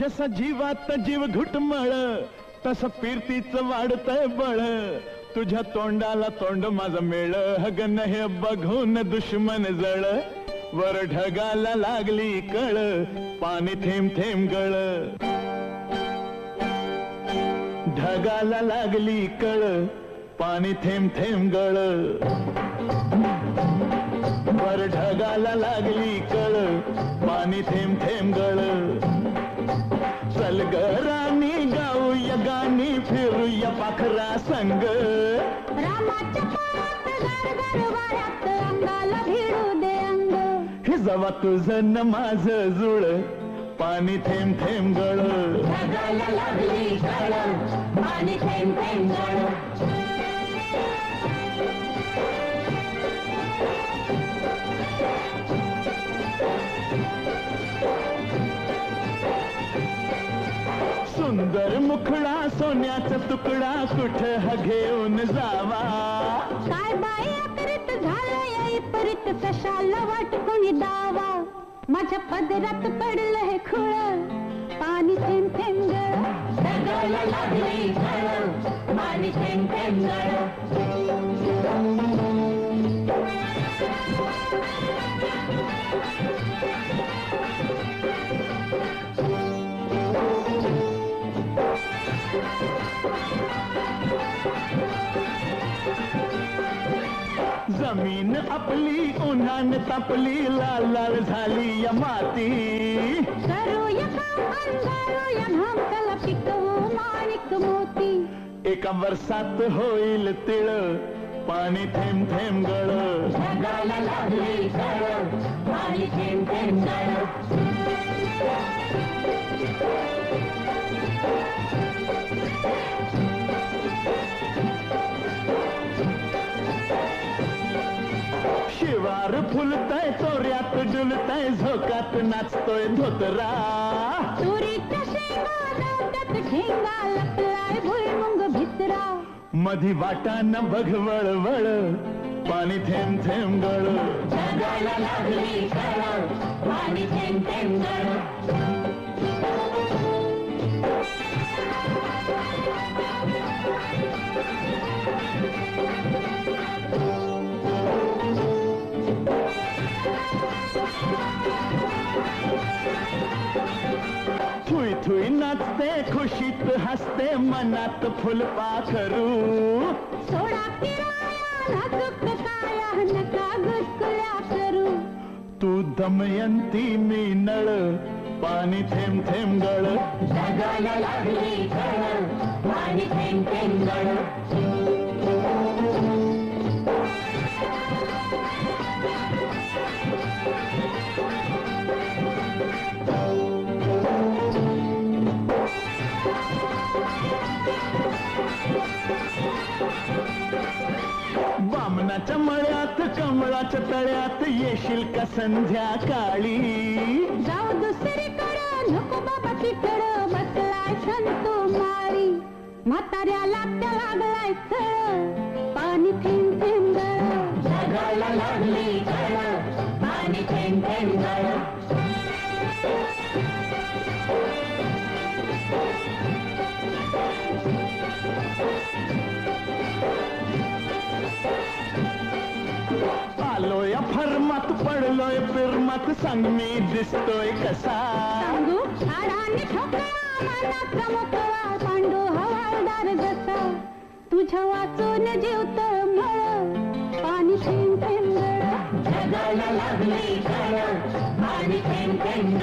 जसा जीवात जीव घुटमळ तस फिरतीच वाढतय बळ. तुझ्या तोंडाला तोंड माझं मेळ हगन हे बघून दुश्मन जळ. वर ढगाला लागली कळ पाणी थेंब थेंब गळ. ढगाला लागली कळ पाणी थेंब थेंब गळ. वर ढगाला लागली कळ पाणी थेंब थेंब गळ. चल ग राणी गाऊया गाणी फिरूया पाखरा संग. रामाच्या पायात गार वाऱ्यात अंगाला भिडू दे अंग. हे जवा तुझं न माझं जुळ पाणी थेंब थेंब गळ मुखडा सोन्याचा तुकडा कुठ हा घेऊन जावा? काय बाई अकरीत झालंय परीत कशाला वाटकुणी दावा? माझ्या पदरात पडलं हे खुळ पाणी थेंब थेंब लागली पाणी थेंब थेंब जमीन आपली उन्हान तापली लाल लाल झाली या माती. करूया काम अंधारूया भामकला पिकवू माणिक मोती. एका वर्षात होईल तिळ पाणी थेंब थेंब गळ. ढगाला लागली पाणी थेंब थेंब गळ. शिवार फुलतय चोऱ्यात डुलतय झोकात नाचतोय धोतरा. तुरीच्या शेंगा लपलाय भुईमुंग भितरा. मधी वाटान बघ वळवळ पाणी थेंब थेंब गळ. ढगाला लागली पाणी थेंब थुई थुई नाचते खुशीत हसते मनात सोडा गुसकुल्या करू. तू दमयंती मी नळ पाणी थेंब थेंब गळ. लागली पाणी थेंब थेंब गळ. बामणाच्या मळ्यात कमळाच्या तळ्यात येशील का संध्याकाळी? जाऊ दुसरीकडं नको बाबा तिकडं बसलाय संतो मारी म्हाताऱ्याला त्या लागलाय पाणी आलोय फरमात पडलोय फिरमात सांग मी दिसतोय कसा? सांगू? ठोकळा पांडू हवालदार जसा. तुझ्या वाचून जीव मळ पाणी थेंब थेंब लागली पाणी थेंब थेंब